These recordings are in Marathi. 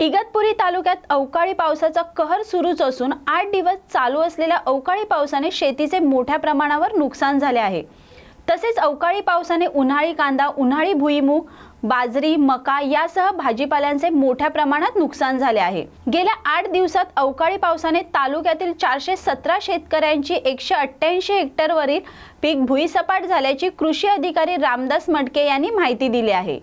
इगतपुरी तालुक्यात अवकाळी पावसाचा कहर सुरूच असून आठ दिवस चालू असलेल्या अवकाळी पावसाने शेतीचे मोठ्या प्रमाणावर नुकसान झाले आहे. तसेच अवकाळी पावसाने उन्हाळी कांदा उन्हाळी भुईमूग बाजरी मका यासह भाजीपाल्यांचे मोठ्या प्रमाणात नुकसान झाले आहे. गेल्या आठ दिवसात अवकाळी पावसाने तालुक्यातील चारशे सतरा शेतकऱ्यांची एकशे अठ्ठ्याऐंशी हेक्टरवरील पीक भुईसपाट झाल्याची कृषी अधिकारी रामदास मडके यांनी माहिती दिली आहे.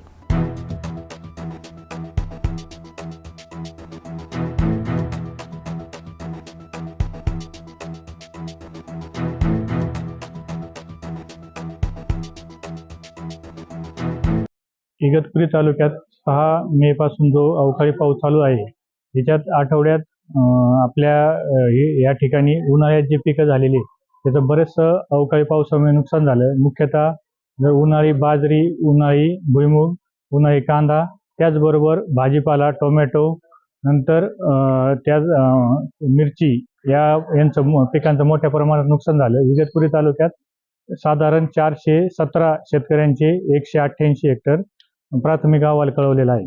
इगतपुरी तालुक्यात सहा मे पासून जो अवकाळी पाऊस चालू आहे त्याच्यात आठवड्यात आपल्या या ठिकाणी उन्हाळ्यात जे पिकं झालेली त्याचं बरेचसं अवकाळी पावसामुळे नुकसान झालं. मुख्यतः जर उन्हाळी बाजरी उन्हाळी भुईमूग उन्हाळी कांदा त्याचबरोबर भाजीपाला टोमॅटो नंतर त्या मिरची या यांचं पिकांचं मोठ्या प्रमाणात नुकसान झालं. इगतपुरी तालुक्यात साधारण चारशे सतरा शेतकऱ्यांचे एकशे अठ्ठ्याऐंशी हेक्टर प्राथमिक अहवाल कळवलेला आहे.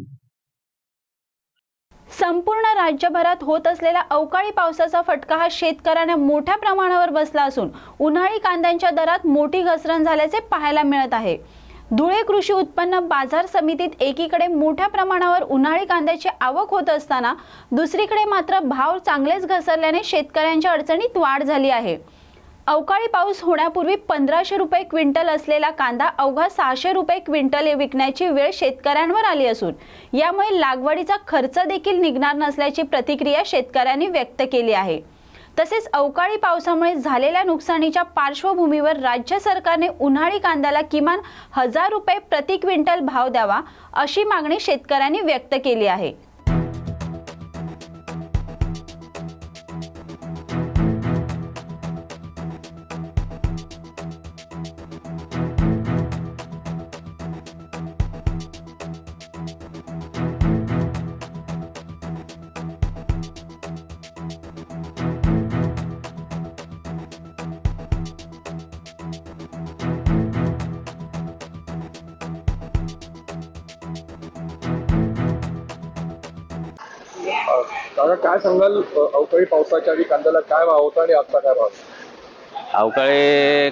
संपूर्ण राज्यभरात होत असलेला अवकाळी पावसाचा फटका हा शेतकऱ्यांना मोठ्या प्रमाणावर बसला असून उन्हाळी कांद्यांच्या दरात मोठी घसरण झाल्याचे पाहायला मिळत आहे. धुळे कृषी उत्पन्न बाजार समितीत एकीकडे मोठ्या प्रमाणावर उन्हाळी कांद्याची आवक होत असताना दुसरीकडे मात्र भाव चांगलेच घसरल्याने शेतकऱ्यांच्या अडचणीत वाढ झाली आहे. अवकाळी पाऊस होण्यापूर्वी पंधराशे रुपये क्विंटल असलेला कांदा अवघा सहाशे रुपये क्विंटल विकण्याची वेळ शेतकऱ्यांवर आली असून यामुळे लागवडीचा खर्च देखील निघणार नसल्याची प्रतिक्रिया शेतकऱ्यांनी व्यक्त केली आहे. तसेच अवकाळी पावसामुळे झालेल्या नुकसानीच्या पार्श्वभूमीवर राज्य सरकारने उन्हाळी कांद्याला किमान हजार रुपये प्रति क्विंटल भाव द्यावा अशी मागणी शेतकऱ्यांनी व्यक्त केली आहे. काय सांगाल अवकाळी पावसाच्या आधी कांद्याला काय भाव होता आणि आता काय भाव? अवकाळी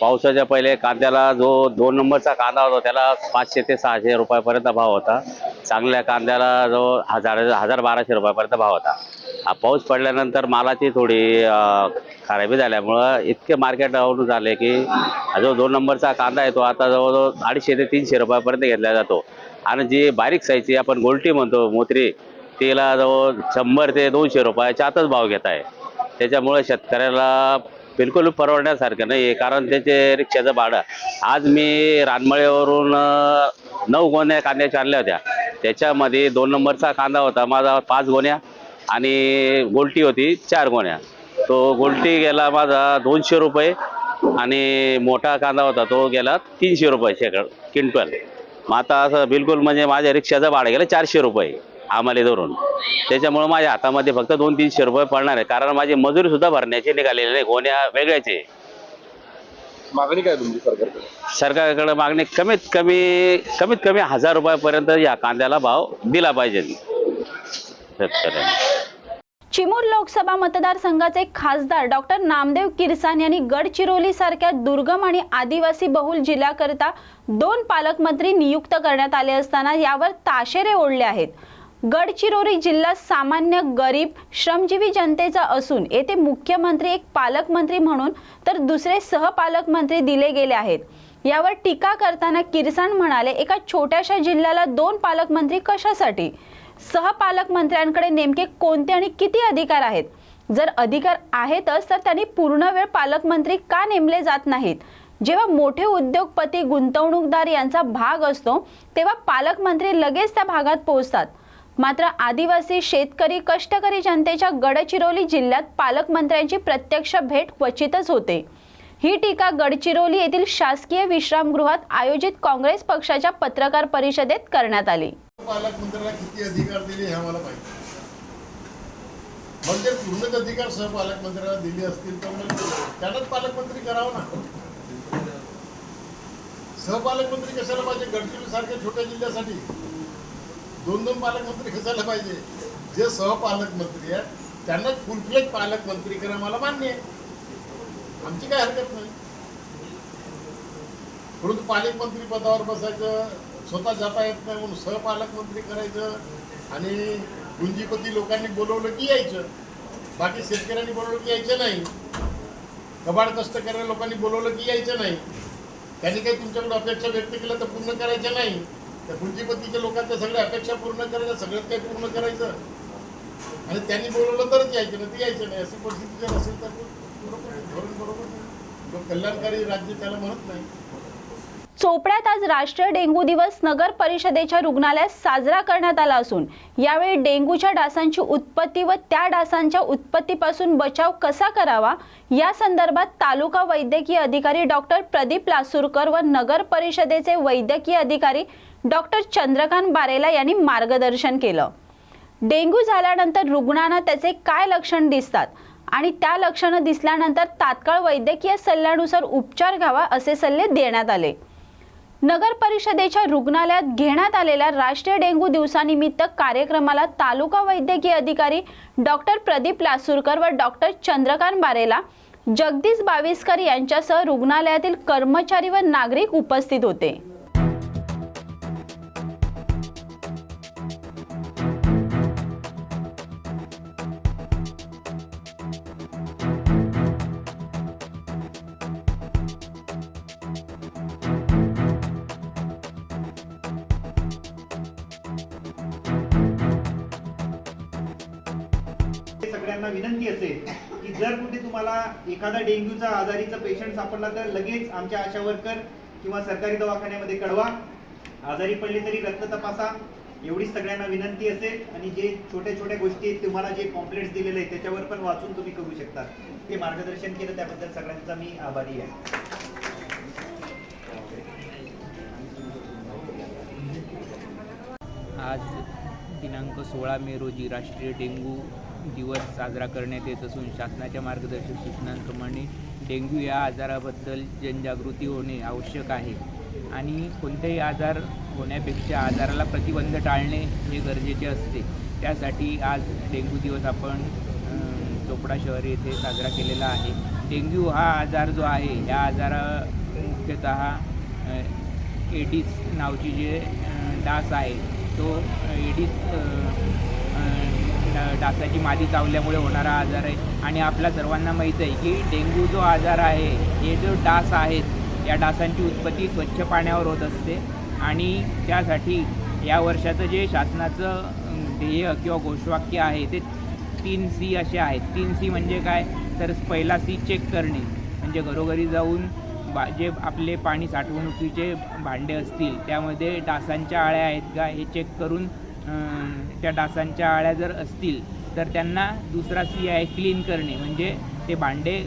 पावसाच्या पहिले कांद्याला जो दोन नंबरचा कांदा होता त्याला पाचशे ते सहाशे रुपयापर्यंत भाव होता. चांगल्या कांद्याला जो हजार हजार बाराशे रुपयापर्यंत भाव होता. हा पाऊस पडल्यानंतर मालाची थोडी खराबी झाल्यामुळं इतके मार्केट डाऊन झाले की जो दोन नंबरचा कांदा आहे तो आता जवळजवळ अडीचशे ते तीनशे रुपयापर्यंत घेतला जातो. आणि जी बारीक साईजची आपण गोलटी म्हणतो मोत्री तिला जवळ शंभर ते दोनशे रुपयाच्या आतच भाव घेत आहे. त्याच्यामुळे शेतकऱ्याला बिलकुल परवडण्यासारखं नाही आहे. कारण त्याचे रिक्षाचं भाडं आज मी रानमळेवरून नऊ गोण्या कांद्याच्या आणल्या होत्या. त्याच्यामध्ये दोन नंबरचा कांदा होता माझा पाच गोण्या आणि गोलटी होती चार गोण्या. तो गोलटी गेला माझा दोनशे रुपये आणि मोठा कांदा होता तो गेला तीनशे रुपये शेकड क्विंटल. मग आता असं बिलकुल म्हणजे माझ्या रिक्षाचं भाडं गेलं चारशे रुपये. आम्हाला धरून. त्याच्यामुळे माझ्या हातामध्ये फक्त दोन तीनशे रुपये पडणार आहे कारण माझी मजुरी सुद्धा भरण्याचे निघालेले नाही. गोण्या वेगळ्याचे मागणी काय तुमची सरकारकडे? सरकारकडे मागणी कमीत कमी कमीत कमी हजार रुपयापर्यंत या कांद्याला भाव दिला पाहिजे. शेतकऱ्यांनी. चिमूर लोकसभा मतदारसंघाचे खासदार डॉक्टर नामदेव किरसान यांनी गडचिरोली सारख्या दुर्गम आणि आदिवासी बहुल जिल्ह्याकरिता दोन पालकमंत्री नियुक्त करण्यात आले असताना यावर ताशेरे ओढले आहेत. गडचिरोली जिल्हा सामान्य गरीब श्रमजीवी जनतेचा असून येथे मुख्यमंत्री एक पालकमंत्री म्हणून तर दुसरे सहपालकमंत्री दिले गेले आहेत. यावर टीका करताना किरसाण म्हणाले एका छोट्याशा जिल्ह्याला दोन पालकमंत्री कशासाठी? सहपालकमंत्र्यांकडे नेमके कोणते आणि किती अधिकार आहेत? जर अधिकार आहेतच तर त्यांनी पूर्ण वेळ पालकमंत्री का नेमले जात नाहीत? जेव्हा मोठे उद्योगपती गुंतवणूकदार यांचा भाग असतो तेव्हा पालकमंत्री लगेच त्या भागात पोहोचतात. मात्र आदिवासी शेतकरी कष्टकरी जनतेच्या गडचिरोली जिल्ह्यात पालकमंत्र्यांची प्रत्यक्ष भेट क्वचितच होते. ही टीका गडचिरोली येथील शासकीय विश्रामगृहात आयोजित काँग्रेस पक्षाच्या पत्रकार परिषदेत करण्यात आली. पालकमंत्र्यांना किती अधिकार दिले हे आम्हाला पाहिजे म्हणजे जर पूर्णच अधिकार सहपालकमंत्र्यांना दिले असतील तर मग त्यांनाच पालकमंत्री करावं ना. सहपालकमंत्री कशाला पाहिजे? गडचिरोली सारख्या छोट्या जिल्ह्यासाठी? दोन दोन पालकमंत्री कशाला पाहिजे? जे सहपालकमंत्री आहेत त्यांनाच फुलफ्लेज पालकमंत्री करा मला मान्य आहे. आमची काय हरकत नाही. परंतु पालकमंत्री पदावर बसायचं स्वतः जाता येत नाही म्हणून सहपालकमंत्री करायचं आणि गुंजीपती लोकांनी बोलवलं की यायचं. बाकी शेतकऱ्यांनी बोलवलं की यायचं नाही. कबाड कष्ट करणाऱ्या लोकांनी बोलवलं की यायचं नाही. त्यांनी काही तुमच्याकडे अपेक्षा व्यक्त केल्या तर पूर्ण करायच्या नाही. त्या गुंजीपतीच्या लोकांच्या सगळ्या अपेक्षा पूर्ण करायच्या सगळ्यात काही पूर्ण करायचं. आणि त्यांनी बोलवलं तरच यायचं नाही ते यायचं नाही. अशी परिस्थिती जर असेल तर बरोबर धोरण बरोबर नाही. कल्याणकारी राज्य त्याला म्हणत नाही. चोपड्यात आज राष्ट्रीय डेंग्यू दिवस नगर परिषदेच्या रुग्णालयात साजरा करण्यात आला असून यावेळी डेंग्यूच्या डासांची उत्पत्ती व त्या डासांच्या उत्पत्तीपासून बचाव कसा करावा या संदर्भात तालुका वैद्यकीय अधिकारी डॉक्टर प्रदीप लासूरकर व नगर परिषदेचे वैद्यकीय अधिकारी डॉक्टर चंद्रकांत बारेला यांनी मार्गदर्शन केलं. डेंग्यू झाल्यानंतर रुग्णांना त्याचे काय लक्षण दिसतात? आणि त्या लक्षणं दिसल्यानंतर तात्काळ वैद्यकीय सल्ल्यानुसार उपचार घ्यावा असे सल्ले देण्यात आले. नगर परिषदेच्या रुग्णालयात घेण्यात आलेल्या राष्ट्रीय डेंग्यू दिवसानिमित्त कार्यक्रमाला तालुका वैद्यकीय अधिकारी डॉक्टर प्रदीप लासूरकर व डॉक्टर चंद्रकांत बारेला जगदीश बाविस्कर यांच्यासह रुग्णालयातील कर्मचारी व नागरिक उपस्थित होते. विनंती असेल की जर कुठे तुम्हाला एखादा डेंग्यूचा आजारीचा पेशंट सापडला तर लगेच आमच्या आशा वर्कर किंवा सरकारी दवाखान्यामध्ये कळवा. आजारी पडले तरी रक्त तपासा. एवढीच सगळ्यांना विनंती असेल आणि जे छोट्या छोट्या गोष्टी आहेत तुम्हाला जे कॉम्प्लेंट्स दिलेले आहेत त्याच्यावर पण वाचून तुम्ही करू शकता. ते मार्गदर्शन केलं त्याबद्दल सगळ्यांचा मी आभारी आहे. आज दिनांक सोळा मे रोजी राष्ट्रीय डेंग्यू दिवस साजरा करण्यात येत असून शासनाच्या मार्गदर्शक सूचनांप्रमाणे डेंग्यू या आजाराबद्दल जनजागृती होणे आवश्यक आहे. आणि कोणतेही आजार होण्यापेक्षा आजाराला प्रतिबंध टाळणे हे गरजेचे असते. त्यासाठी आज डेंग्यू दिवस आपण चोपडा शहर येथे साजरा केलेला आहे. डेंग्यू हा आजार जो आहे या आजारा मुख्यतः एडिस नावची जे डास आहे तो एडिस डासाची मादी चावल्यामुळे होणारा आजार आहे. आणि आपल्या सर्वांना माहीत आहे की डेंग्यू जो आजार आहे हे जो डास आहेत या डासांची उत्पत्ती स्वच्छ पाण्यावर होत असते. आणि त्यासाठी या वर्षाचं जे शासनाचं ध्येय किंवा घोषवाक्य आहे ते तीन सी असे आहेत. तीन सी म्हणजे काय? तर पहिला सी चेक करणे. म्हणजे घरोघरी जाऊन बा जे आपले पाणी साठवणुकीचे भांडे असतील त्यामध्ये डासांच्या आळ्या आहेत का हे चेक करून त्या डासांच्या आळ्या जर असतील तर त्यांना दुसरा सी आहे क्लीन करणे म्हणजे ते भांडे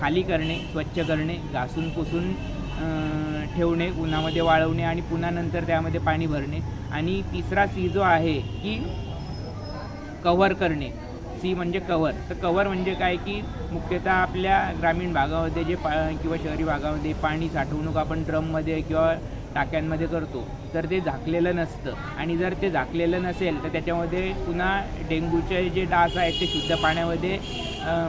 खाली करणे स्वच्छ करणे घासून पुसून ठेवणे उन्हामध्ये वाळवणे आणि पुन्हा नंतर त्यामध्ये पाणी भरणे. आणि तिसरा सी जो आहे की कव्हर करणे. सी म्हणजे कव्हर तर कव्हर म्हणजे काय की मुख्यतः आपल्या ग्रामीण भागामध्ये जे पा किंवा शहरी भागामध्ये पाणी साठवणूक आपण ड्रममध्ये किंवा टाक्यांमध्ये करतो. तर ते झाकलेलं नसतं. आणि जर ते झाकलेलं नसेल तर त्याच्यामध्ये पुन्हा डेंग्यूचे जे डास आहेत ते शुद्ध पाण्यामध्ये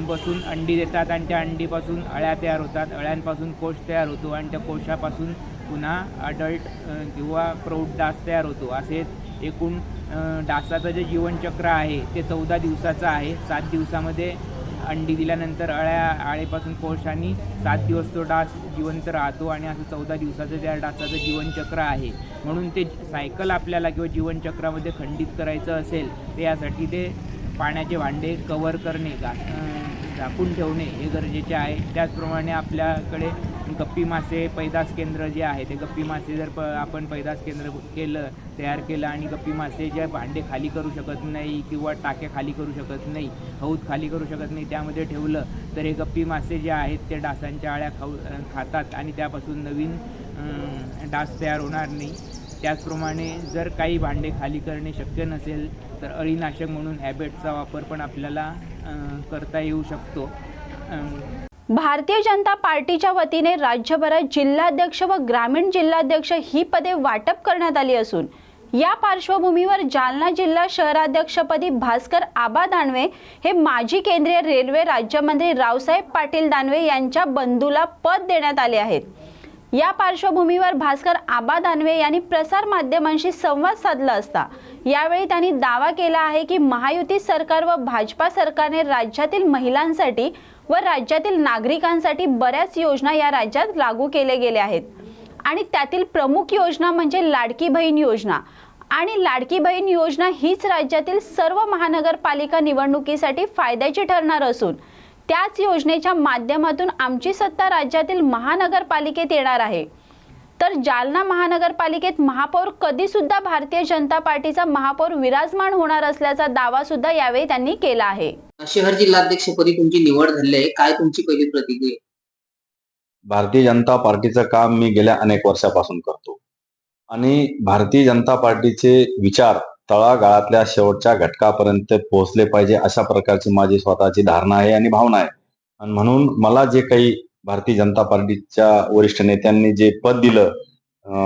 बसून अंडी देतात आणि त्या अंडीपासून अळ्या तयार होतात. अळ्यांपासून कोश तयार होतो आणि त्या कोशापासून पुन्हा अडल्ट किंवा प्रौढ डास तयार होतो. असे एकूण डासाचं जे जीवनचक्र आहे ते चौदा दिवसाचं आहे. सात दिवसामध्ये अंडी दिल्यानंतर अळ्या आळेपासून कोश आणि सात दिवस तो डास जिवंत राहतो आणि असं चौदा दिवसाचं त्या डासाचं जीवनचक्र आहे. म्हणून ते सायकल आपल्याला किंवा जीवनचक्रामध्ये खंडित करायचं असेल तर यासाठी ते पाण्याचे भांडे कवर करणे का? झाकून ठेवणे हे गरजेचे आहे. त्याचप्रमाणे आपल्याकडे गप्पी मासे पैदास केंद्र जे आहे ते गप्पी मासे जर प आपण पैदास केंद्र केलं तयार केलं आणि गप्पी मासे जे भांडे खाली करू शकत नाही किंवा टाक्या खाली करू शकत नाही हौद खाली करू शकत नाही त्यामध्ये ठेवलं तर हे गप्पी मासे जे आहेत ते डासांच्या आळ्या खाऊ खातात आणि त्यापासून नवीन डास तयार होणार नाही. त्याचप्रमाणे जर काही भांडे खाली करणे शक्य नसेल तर अळीनाशक म्हणून हॅबेटचा वापर पण आपल्याला करता येऊ शकतो. भारतीय जनता पार्टीच्या वतीने राज्यभरात जिल्हाध्यक्ष व ग्रामीण जिल्हाध्यक्ष ही पदे वाटप करण्यात आली असून या पार्श्वभूमीवर जालना जिल्हा शहराध्यक्षपदी भास्कर आबा दानवे हे माजी केंद्रीय रेल्वे राज्यमंत्री रावसाहेब पाटील दानवे यांच्या बंधूला पद देण्यात आले आहेत. या पार्श्वभूमीवर भास्कर आबा दानवे यांनी प्रसार माध्यमांशी संवाद साधला असता. यावेळी त्यांनी दावा केला आहे की महायुती सरकार व भाजपा सरकारने राज्यातील महिलांसाठी व राज्यातील नागरिकांसाठी बऱ्याच योजना या राज्यात लागू केले गेल्या आहेत. आणि त्यातील प्रमुख योजना म्हणजे लाडकी बहीण योजना. आणि लाडकी बहीण योजना हीच राज्यातील सर्व महानगरपालिका निवडणुकीसाठी फायद्याची ठरणार असून त्याच योजनेच्या माध्यमातून आमची सत्ता राज्यातील महानगरपालिकेत येणार आहे. तर जालना महानगरपालिकेत महापौर कधी सुद्धा भारतीय जनता पार्टीचा महापौर विराजमान होणार असल्याचा दावा सुद्धा यावेळी त्यांनी केला आहे. शहर जिल्हाध्यक्षपदी तुमची निवड झाली आहे. काय तुमची पहिली प्रतिक्रिया? भारतीय जनता पार्टीचं काम मी गेल्या अनेक वर्षापासून करतो. आणि भारतीय जनता पार्टीचे विचार तळागाळातल्या शेवटच्या घटकापर्यंत पोहोचले पाहिजे अशा प्रकारची माझी स्वतःची धारणा आहे आणि भावना आहे. आणि म्हणून मला जे काही भारतीय जनता पार्टीच्या वरिष्ठ नेत्यांनी जे पद दिलं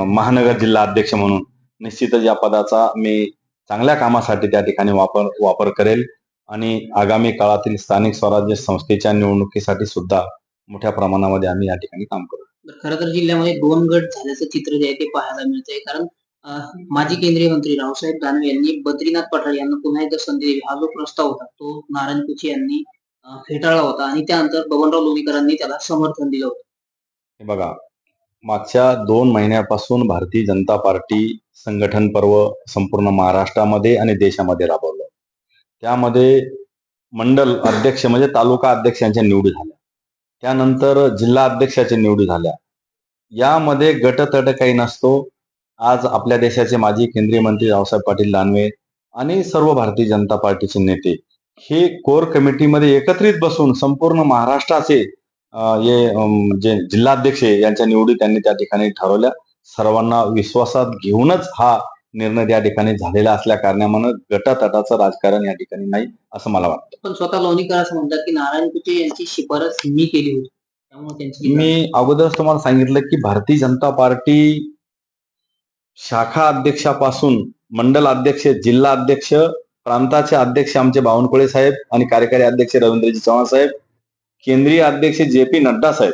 महानगर जिल्हा अध्यक्ष म्हणून निश्चितच या पदाचा मी चांगल्या कामासाठी त्या ठिकाणी वापर वापर करेल. आणि आगामी काळातील स्थानिक स्वराज्य संस्थेच्या निवडणुकीसाठी सुद्धा मोठ्या प्रमाणामध्ये आम्ही या ठिकाणी काम करू. खर तर जिल्ह्यामध्ये दोन गट झाल्याचं चित्र जे आहे ते पाहायला मिळतंय. कारण माजी केंद्रीय मंत्री रावसाहेब दानवे यांनी बद्रीनाथ पठार यांना पुन्हा एकदा संधी दिली. हा जो प्रस्ताव होता तो नारायण कुचे यांनी फेटाळला होता आणि त्यानंतर बबनराव लोणीकरांनी त्याला समर्थन दिलं होतं. बघा मागच्या दोन महिन्यापासून भारतीय जनता पार्टी संघटन पर्व संपूर्ण महाराष्ट्रामध्ये आणि देशामध्ये राबवलं. त्यामध्ये मंडल अध्यक्ष म्हणजे तालुका अध्यक्षांच्या निवडी झाल्या. त्यानंतर जिल्हा अध्यक्षाच्या निवडी झाल्या. यामध्ये गटतट काही नसतो आज आपल्या देशाचे माजी केंद्रीय मंत्री रावसाहेब पाटील दानवे आणि सर्व भारतीय जनता पार्टीचे नेते हे कोर कमिटीमध्ये एकत्रित बसून संपूर्ण महाराष्ट्राचे जे जिल्हाध्यक्ष यांच्या निवडी त्यांनी त्या ठिकाणी ठरवल्या. सर्वांना विश्वासात घेऊनच हा निर्णय त्या ठिकाणी झालेला असल्या कारणामुळे गटातटाचं राजकारण या ठिकाणी नाही असं मला वाटतं. पण स्वतः लोणीकर असं म्हणतात की नारायण कुचे यांची शिफारस मी केली होती. त्यामुळे मी अगोदरच तुम्हाला सांगितलं की भारतीय जनता पार्टी शाखा अध्यक्षापासून मंडल अध्यक्ष जिल्हा अध्यक्ष प्रांताचे अध्यक्ष आमचे बावनकुळे साहेब आणि कार्यकारी अध्यक्ष रवींद्रजी चव्हाण साहेब केंद्रीय अध्यक्ष जे पी नड्डा साहेब.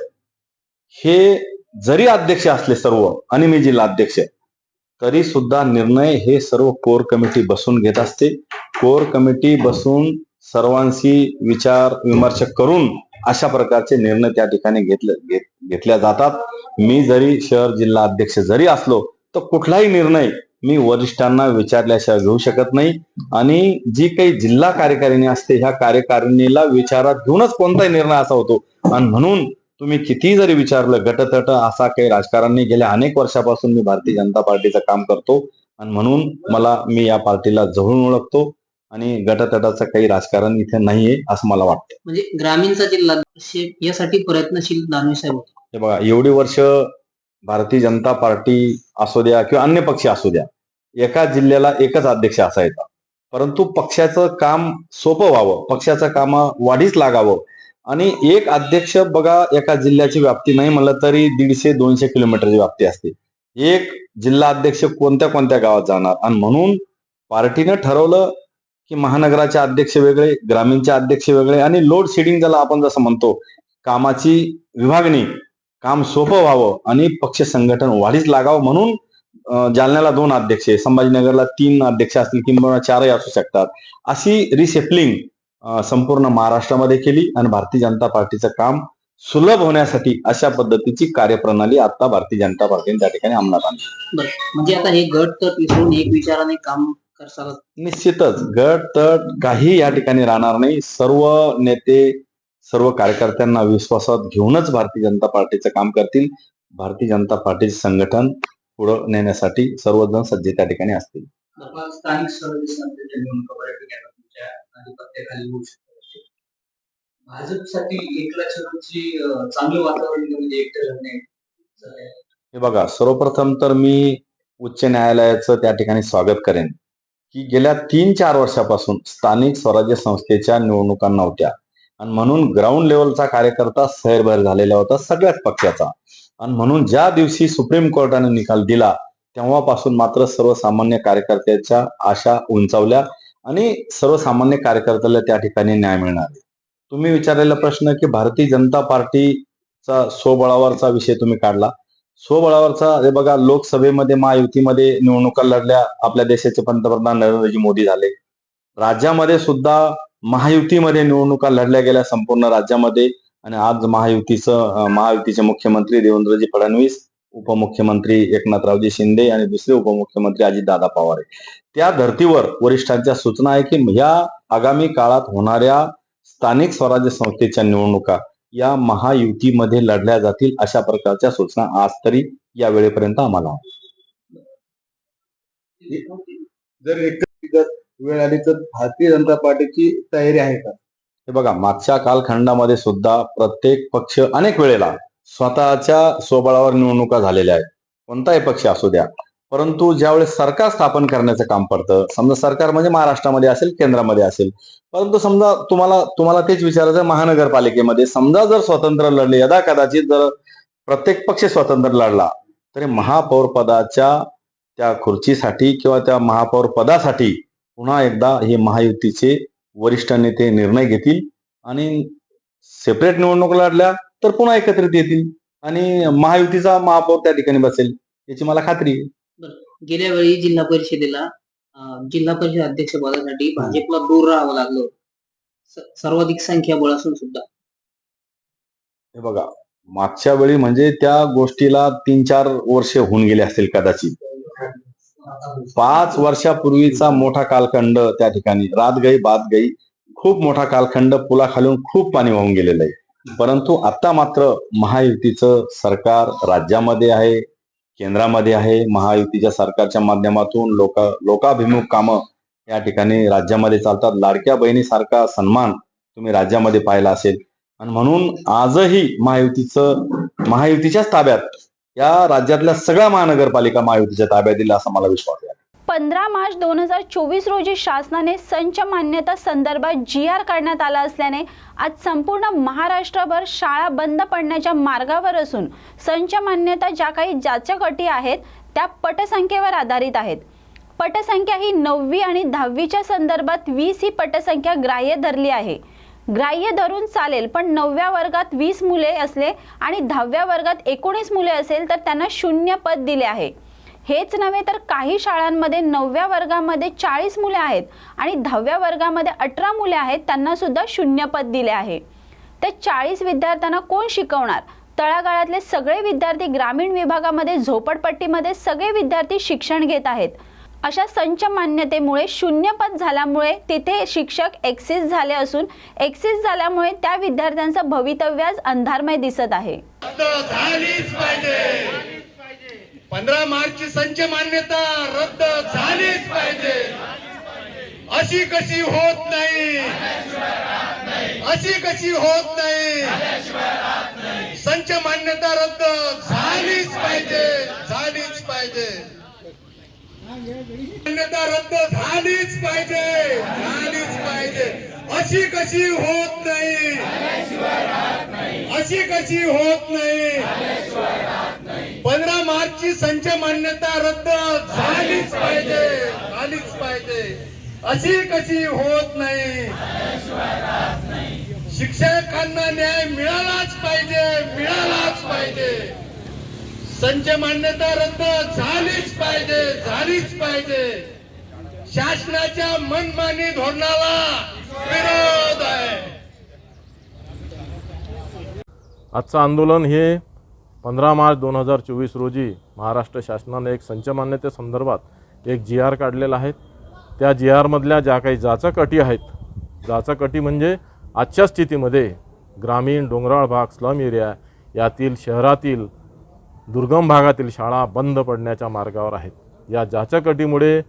हे जरी अध्यक्ष असले सर्व आणि मी जिल्हा अध्यक्ष तरी सुद्धा निर्णय हे सर्व कोर कमिटी बसून घेत असते. कोर कमिटी बसून सर्वांशी विचार विमर्श करून अशा प्रकारचे निर्णय त्या ठिकाणी घेतले घेतल्या जातात. मी जरी शहर जिल्हा अध्यक्ष जरी असलो तर कुठलाही निर्णय मी वरिष्ठांना विचारल्याशिवाय घेऊ शकत नाही. आणि जी काही जिल्हा कार्यकारिणी असते ह्या कार्यकारिणीला विचारात घेऊनच कोणताही निर्णय असा होतो. आणि म्हणून तुम्ही किती जरी विचारलं गटतट असा काही राजकारणी गेल्या अनेक वर्षापासून मी भारतीय जनता पार्टीचं काम करतो. आणि म्हणून मला मी या पार्टीला जवळून ओळखतो. आणि गटतटाचं काही राजकारण इथे नाहीये असं मला वाटतं. म्हणजे ग्रामीणचा जिल्हा यासाठी प्रयत्नशील दानवे साहेब हे बघा एवढी वर्ष भारतीय जनता पार्टी असू द्या किंवा अन्य पक्ष असू द्या एका जिल्ह्याला एकच अध्यक्ष असायचा. परंतु पक्षाचं काम सोपं व्हावं पक्षाचं काम वाढीच लागावं आणि एक अध्यक्ष बघा एका जिल्ह्याची व्याप्ती नाही म्हणलं तरी दीडशे दोनशे किलोमीटरची व्याप्ती असते. एक जिल्हा अध्यक्ष कोणत्या कोणत्या गावात जाणार? आणि म्हणून पार्टीनं ठरवलं की महानगराचे अध्यक्ष वेगळे ग्रामीणचे अध्यक्ष वेगळे आणि लोड शेडिंग ज्याला आपण जसं म्हणतो कामाची विभागणी काम सोपं व्हावं आणि पक्ष संघटन वाढीच लागावं म्हणून जालन्याला दोन अध्यक्ष संभाजीनगरला तीन अध्यक्ष असतील किंवा चारही असू शकतात. अशी रिसेपलिंग संपूर्ण महाराष्ट्रामध्ये केली आणि भारतीय जनता पार्टीचं काम सुलभ होण्यासाठी अशा पद्धतीची कार्यप्रणाली आता भारतीय जनता पार्टीने त्या ठिकाणी अंमलात आणली. म्हणजे आता हे गट तर विसरून एक विचाराने काम करसाल? निश्चितच. गट तट काही या ठिकाणी राहणार नाही. सर्व नेते सर्व कार्यकर्त्यांना विश्वासात घेऊनच भारतीय जनता पार्टीचं काम करतील. भारतीय जनता पार्टीचे संघटन पुढं नेण्यासाठी सर्वजण सज्ज त्या ठिकाणी असतील. भाजपसाठी चांगलं वातावरण. हे बघा सर्वप्रथम तर मी उच्च न्यायालयाचं त्या ठिकाणी स्वागत करेन. की गेल्या तीन चार वर्षापासून स्थानिक स्वराज्य संस्थेच्या निवडणुका नव्हत्या. आणि म्हणून ग्राउंड लेवलचा कार्यकर्ता सैरभैर झालेला होता सगळ्याच पक्षाचा. आणि म्हणून ज्या दिवशी सुप्रीम कोर्टाने निकाल दिला तेव्हापासून मात्र सर्वसामान्य कार्यकर्त्याच्या आशा उंचावल्या आणि सर्वसामान्य कार्यकर्त्याला त्या ठिकाणी न्याय मिळणार तुम्ही विचारलेला प्रश्न की भारतीय जनता पार्टीचा स्वबळावरचा विषय तुम्ही काढला. स्वबळावरचा हे बघा लोकसभेमध्ये महायुतीमध्ये निवडणुका लढल्या आपल्या देशाचे पंतप्रधान नरेंद्रजी मोदी झाले. राज्यामध्ये सुद्धा महायुतीमध्ये निवडणुका लढल्या गेल्या संपूर्ण राज्यामध्ये. आणि आज महायुतीचं महायुतीचे मुख्यमंत्री देवेंद्रजी फडणवीस उपमुख्यमंत्री एकनाथरावजी शिंदे आणि दुसरे उपमुख्यमंत्री अजितदादा पवार त्या धर्तीवर वरिष्ठांच्या सूचना आहे की ह्या आगामी काळात होणाऱ्या स्थानिक स्वराज्य संस्थेच्या निवडणुका या महायुतीमध्ये लढल्या जातील अशा प्रकारच्या सूचना आज तरी या वेळेपर्यंत आम्हाला जर एक वेळ आली तर भारतीय जनता पार्टीची तयारी आहे का? हे बघा मागच्या कालखंडामध्ये सुद्धा प्रत्येक पक्ष अनेक वेळेला स्वतःच्या स्वबळावर निवडणुका झालेल्या आहेत. कोणताही पक्ष असू द्या. परंतु ज्यावेळेस सरकार स्थापन करण्याचं काम पडतं समजा सरकार म्हणजे महाराष्ट्रामध्ये असेल केंद्रामध्ये असेल परंतु समजा तुम्हाला तुम्हाला तेच विचारायचं महानगरपालिकेमध्ये समजा जर स्वतंत्र लढले यदा कदाचित जर प्रत्येक पक्ष स्वतंत्र लढला तरी महापौर पदाच्या त्या खुर्चीसाठी किंवा त्या महापौर पदासाठी पुन्हा एकदा हे महायुतीचे वरिष्ठ नेते निर्णय घेतील आणि सेपरेट निवडणूक लढल्या तर पुन्हा एकत्रित येतील आणि महायुतीचा महापौर त्या ठिकाणी बसेल याची मला खात्री आहे. गेल्या वेळी जिल्हा परिषदेला जिल्हा परिषद अध्यक्ष पदासाठी भाजपला दूर राहावं लागलं सर्वाधिक संख्याबळ असून सुद्धा. हे बघा मागच्या वेळी म्हणजे त्या गोष्टीला तीन चार वर्ष होऊन गेले असतील कदाचित. पाच वर्षापूर्वीचा मोठा कालखंड त्या ठिकाणी. रात गई बात गई खूप मोठा कालखंड पुलाखालून खूप पाणी वाहून गेलेलं आहे. परंतु आता मात्र महायुतीचं सरकार राज्यामध्ये आहे केंद्रामध्ये आहे. महायुतीच्या सरकारच्या माध्यमातून लोक लोकाभिमुख कामं या ठिकाणी राज्यामध्ये चालतात. लाडक्या बहिणीसारखा सन्मान तुम्ही राज्यामध्ये पाहिला असेल. आणि म्हणून आजही महायुतीचं महायुतीच्याच ताब्यात या राज्यातल्या सगळ्या महानगरपालिका महायुतीच्या ताब्यात दिल्या असा मला विश्वास आहे. पंधरा मार्च दोन हजार चोवीस रोजी शासनाने संच मान्यता संदर्भात जी आर काढण्यात आला असल्याने आज संपूर्ण महाराष्ट्रभर शाळा बंद पडण्याच्या मार्गावर असून संच मान्यता ज्या काही जाचक अटी आहेत त्या पटसंख्येवर आधारित आहेत. पटसंख्या ही नववी आणि दहावीच्या संदर्भात वीस ही पटसंख्या ग्राह्य धरली आहे. ग्राह्य धरून चालेल पण नवव्या वर्गात वीस मुले असले आणि दहाव्या वर्गात एकोणीस मुले असेल तर त्यांना शून्य पद दिले आहे. हेच नव्हे तर काही शाळांमध्ये नवव्या वर्गामध्ये चाळीस मुले आहेत आणि दहाव्या वर्गामध्ये अठरा मुले आहेत त्यांना सुद्धा शून्य पद दिले आहे. त्या चाळीस विद्यार्थ्यांना कोण शिकवणार? तळागाळातले सगळे विद्यार्थी ग्रामीण विभागामध्ये झोपडपट्टीमध्ये सगळे विद्यार्थी शिक्षण घेत आहेत. अशा संच मान्यतेमुळे शून्यपद झाल्यामुळे तिथे शिक्षक एक्सिस झाले असून एक्सिस झाल्यामुळे त्या विद्यार्थ्यांचं भवितव्यास अंधारमय दिसत आहे. पंधरा मार्चची संच मान्यता रद्द झालीच पाहिजे. अशी कशी होत नाही. अशी कशी होत नाही. संच मान्यता रद्द झालीच पाहिजे. झालीच पाहिजे. मान्यता रद्द झालीच पाहिजे. झालीच पाहिजे. अशी कशी होत नाही. अशी कशी होत नाही. पंधरा मार्चची संच मान्यता रद्द झालीच पाहिजे. झालीच पाहिजे. अशी कशी होत नाही. शिक्षकांना न्याय मिळालाच पाहिजे. मिळालाच पाहिजे. संच मान्यता रद्द झालीच पाहिजे झालीच पाहिजे. शासनाच्या मनमानी धोरणाला विरोध आहे. आजचं आंदोलन हे पंधरा मार्च दोन हजार चोवीस रोजी महाराष्ट्र शासनाने एक संचमान्यतेसंदर्भात एक जी आर काढलेला आहे. त्या जी आरमधल्या ज्या काही जाचक अटी आहेत जाचक अटी म्हणजे आजच्या स्थितीमध्ये ग्रामीण डोंगराळ भाग स्लम एरिया यातील शहरातील दुर्गम भागातील शाळा बंद पडण्याच्या मार्गावर आहेत. या जाचक अटीमुळे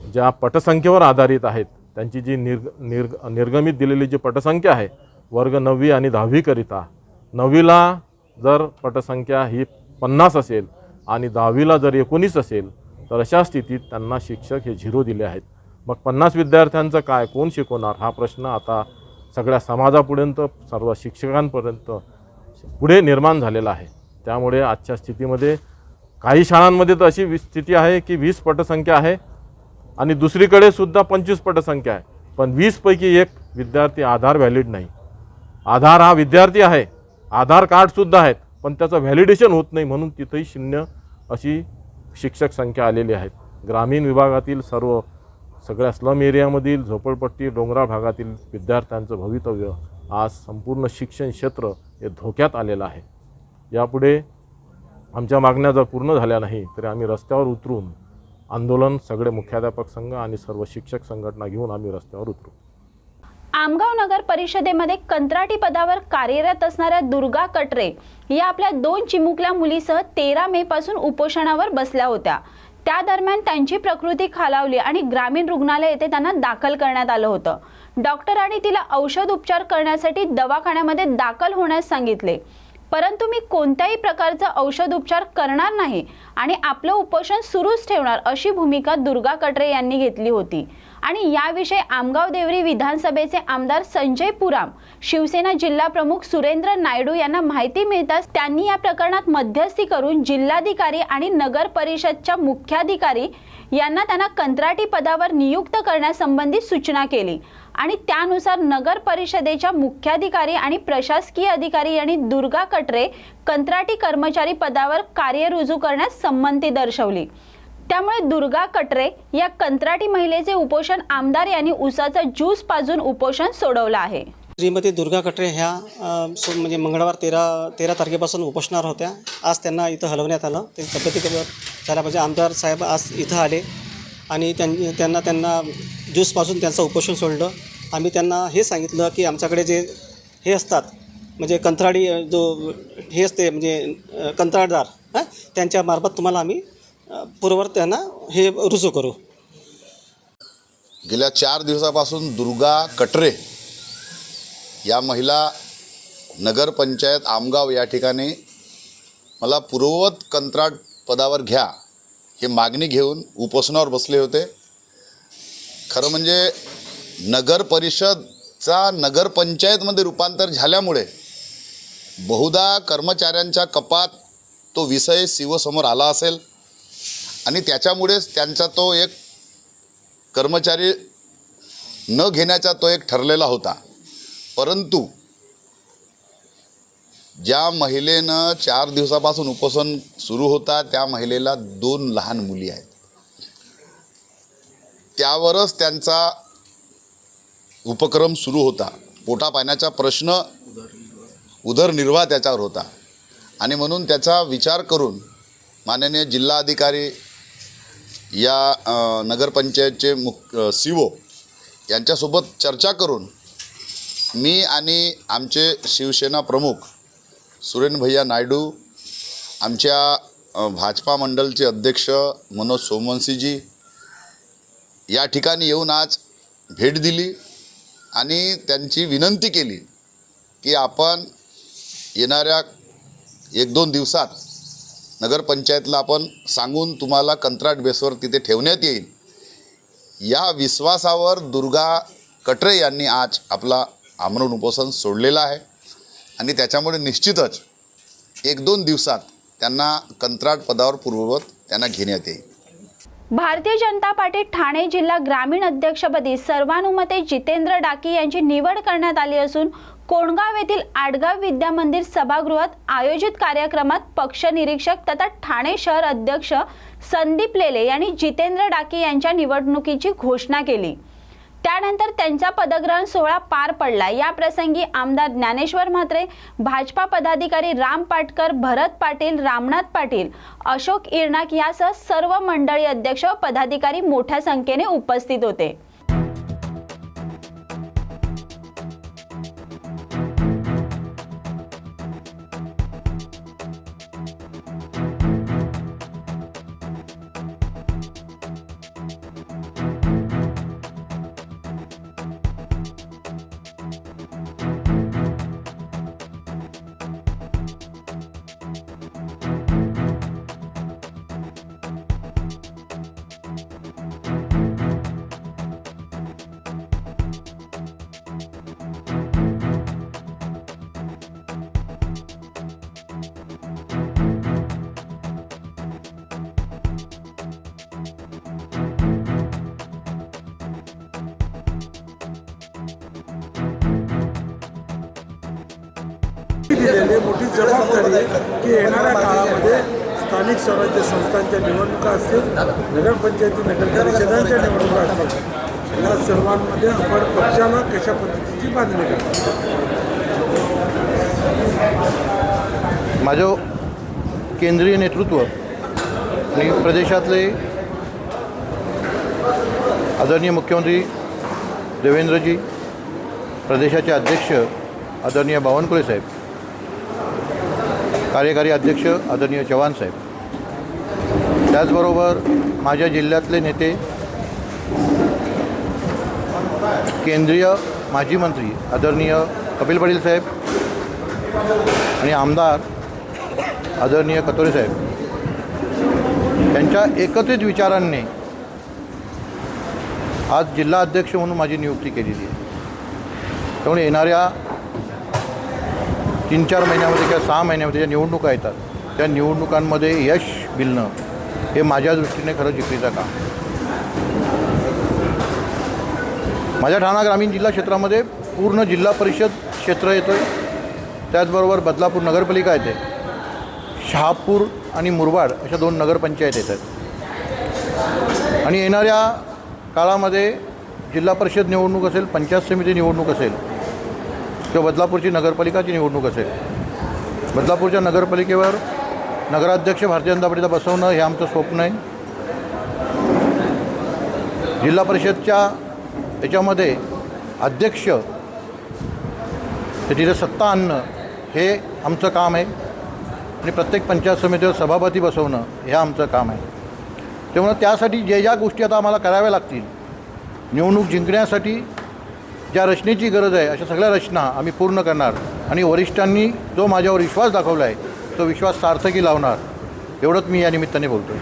ज्या पटसंख्येवर आधारित आहेत त्यांची जी निर्ग निर्ग निर्गमित दिलेली जी पटसंख्या आहे वर्ग नववी आणि दहावीकरिता नववीला जर पटसंख्या ही पन्नास असेल आणि दहावीला जर एकोणीस असेल तर अशा स्थितीत त्यांना शिक्षक हे झिरो दिले आहेत. मग पन्नास विद्यार्थ्यांचं काय कोण शिकवणार? हा प्रश्न आता सगळ्या समाजापर्यंत सर्व शिक्षकांपर्यंत पुढे निर्माण झालेला आहे. त्यामुळे आजच्या स्थितीमध्ये काही शाळांमध्ये तर अशी वि- स्थिती आहे की वीस पटसंख्या आहे आणि दुसरीकडे सुद्धा पंचवीस पटसंख्या आहे. पण वीसपैकी एक विद्यार्थी आधार व्हॅलिड नाही. आधार हा विद्यार्थी आहे. आधार कार्डसुद्धा आहेत पण त्याचं व्हॅलिडेशन होत नाही म्हणून तिथंही शून्य अशी शिक्षक संख्या आलेली आहेत ग्रामीण विभागातील सर्व सगळ्या स्लम एरियामधील झोपडपट्टी डोंगराळ भागातील विद्यार्थ्यांचं भवितव्य आज संपूर्ण शिक्षण क्षेत्र हे धोक्यात आलेलं आहे. यापुढे आमच्या मागण्या जर पूर्ण झाल्या नाही तरी आम्ही रस्त्यावर उतरून आंदोलन सगळे मुख्याध्यापक संघ आणि सर्व शिक्षक संघटना घेऊन आम्ही रस्त्यावर उतरू. आमगाव नगर परिषदेमध्ये कंत्राटी पदावर कार्यरत असणाऱ्या दुर्गा कटरे या आपल्या दोन चिमुकल्या मुलीसह तेरा मे पासून उपोषणावर बसल्या होत्या. त्या दरम्यान त्यांची प्रकृती खालावली आणि ग्रामीण रुग्णालय येथे त्यांना दाखल करण्यात आलं होतं. डॉक्टरांनी तिला औषध उपचार करण्यासाठी दवाखान्यामध्ये दाखल होण्यास सांगितले. परंतु मी कोणत्याही प्रकारचा औषध उपचार करणार नाही आणि आपलं उपोषण सुरूच ठेवणार अशी भूमिका दुर्गा कटरे यांनी घेतली होती. आणि याविषयी आमगाव देवरी विधानसभेचे आमदार संजय पुराम शिवसेना जिल्हा प्रमुख सुरेंद्र नायडू यांना माहिती मिळताच त्यांनी या प्रकरणात मध्यस्थी करून जिल्हाधिकारी आणि नगर परिषदच्या मुख्याधिकारी यांना त्यांना कंत्राटी पदावर नियुक्त करण्यासंबंधी सूचना केली. आणि त्यानुसार नगर परिषदेच्या मुख्याधिकारी आणि प्रशासकीय अधिकारी यांनी दुर्गा कटरे कंत्राटी कर्मचारी पदावर कार्य रुजू करण्यास संमती दर्शवली. त्यामुळे दुर्गा कटरे या कंत्राटी महिलेचे उपोषण आमदार यांनी उसाचा ज्यूस पाजून उपोषण सोडवलं आहे. श्रीमती दुर्गा कटरे ह्या सो म्हणजे मंगळवार तेरा तेरा तारखेपासून उपोषणार होत्या. आज त्यांना इथं हलवण्यात आलं. ते तब्येती झाल्या म्हणजे आमदार साहेब आज इथं आले आणि त्यां त्यांना त्यांना ज्यूसपासून त्यांचं उपोषण सोडलं. आम्ही त्यांना हे सांगितलं की आमच्याकडे जे हे असतात म्हणजे कंत्राडी जो हे असते म्हणजे कंत्राटदार हां त्यांच्यामार्फत तुम्हाला आम्ही पूर्वर त्यांना हे रुजू करू. गेल्या चार दिवसापासून दुर्गा कटरे या महिला नगरपंचायत आमगाव या ठिकाणी मला पूर्ववत कंत्राट पदावर घ्या हे मागणी घेऊन उपोषणावर बसले होते. खरं म्हणजे नगर परिषदचा नगरपंचायतमध्ये रूपांतर झाल्यामुळे बहुधा कर्मचाऱ्यांच्या कपात तो विषय शिवसमोर आला असेल. आणि त्याच्यामुळेच त्यांचा तो एक कर्मचारी न घेण्याचा तो एक ठरलेला होता. परंतु ज्या महिलेनं चार दिवसापासून उपोषण सुरू होता त्या महिलेला दोन लहान मुली आहेत. त्यावरच त्यांचा उपक्रम सुरू होता. पोटा पाण्याचा प्रश्न उदरनिर्वाह त्याच्यावर होता. आणि म्हणून त्याचा विचार करून माननीय जिल्हाधिकारी या नगरपंचायतचे मुख सी ओ यांच्यासोबत चर्चा करून मी आणि आमचे शिवसेना प्रमुख सुरेन भैया नायडू आमच्या भाजपा मंडलचे अध्यक्ष मनोज सोमवंशीजी या ठिकाणी येऊन आज भेट दिली आणि त्यांची विनंती केली की आपण येणाऱ्या एक दोन दिवसात नगरपंचायतला आपण सांगून तुम्हाला कंत्राट बेसवर तिथे ठेवण्यात येईल. या विश्वासावर दुर्गा कटरे यांनी आज आपला आमरण उपोषण सोडलेलं आहे. आणि त्याच्यामुळे निश्चितच एक दोन दिवसात त्यांना कंत्राट पदावर पूर्ववत त्यांना घेण्यात येईल. भारतीय जनता पार्टी ठाणे जिल्हा ग्रामीण अध्यक्षपदी सर्वानुमते जितेंद्र डाकी यांची निवड करण्यात आली असून कोणगाव येथील आडगाव विद्या मंदिर सभागृहात आयोजित कार्यक्रमात पक्ष निरीक्षक तथा ठाणे शहर अध्यक्ष संदीप लेले यांनी जितेंद्र डाके यांच्या निवडणुकीची घोषणा केली. त्यानंतर त्यांचा पदग्रहण सोहळा पार पडला. या प्रसंगी आमदार ज्ञानेश्वर म्हात्रे भाजपा पदाधिकारी राम पाटकर भरत पाटील रामनाथ पाटील अशोक इरनाक यासह सर्व मंडळी अध्यक्ष व पदाधिकारी मोठ्या संख्येने उपस्थित होते. आहे की येणाऱ्या काळामध्ये स्थानिक स्वराज्य संस्थांच्या निवडणुका असतील नगरपंचायती नगर परिषदांच्या निवडणुका असतील या सर्वांमध्ये आपण पक्षाला कशा पद्धतीची बांधणी करतो? माझं केंद्रीय नेतृत्व आणि प्रदेशातले आदरणीय मुख्यमंत्री देवेंद्रजी प्रदेशाचे अध्यक्ष आदरणीय बावनकुळे साहेब कार्यकारी अध्यक्ष आदरणीय चव्हाण साहेब. त्याचबरोबर माझ्या जिल्ह्यातले नेते केंद्रीय माजी मंत्री आदरणीय कपिल पाटील साहेब आणि आमदार आदरणीय कतोरे साहेब. यांच्या एकत्रित विचारांनी आज जिल्हा अध्यक्ष म्हणून माझी नियुक्ती केलेली आहे. त्यामुळे येणाऱ्या तीन चार महिन्यामध्ये किंवा सहा महिन्यामध्ये ज्या निवडणुका येतात त्या निवडणुकांमध्ये यश मिळणं हे माझ्या दृष्टीने खरं जिकरीचं काम. माझ्या ठाणा ग्रामीण जिल्हा क्षेत्रामध्ये पूर्ण जिल्हा परिषद क्षेत्र येतं आहे त्याचबरोबर बदलापूर नगरपालिका येते. शहापूर आणि मुरबाड अशा दोन नगरपंचायत येतात. आणि येणाऱ्या काळामध्ये जिल्हा परिषद निवडणूक असेल पंचायत समिती निवडणूक असेल किंवा बदलापूरची नगरपालिकाची निवडणूक असेल. बदलापूरच्या नगरपालिकेवर नगराध्यक्ष भारतीय जनता पार्टीला बसवणं हे आमचं स्वप्न आहे. जिल्हा परिषदच्या याच्यामध्ये अध्यक्ष ते तिथे सत्ता आणणं हे आमचं काम आहे. आणि प्रत्येक पंचायत समितीवर सभापती बसवणं हे आमचं काम आहे. त्यामुळं त्यासाठी जे ज्या गोष्टी आता आम्हाला कराव्या लागतील निवडणूक जिंकण्यासाठी ज्या रचनेची गरज आहे अशा सगळ्या रचना आम्ही पूर्ण करणार. आणि वरिष्ठांनी जो माझ्यावर विश्वास दाखवला आहे तो विश्वास सार्थकी लावणार. एवढंच मी या निमित्ताने बोलतो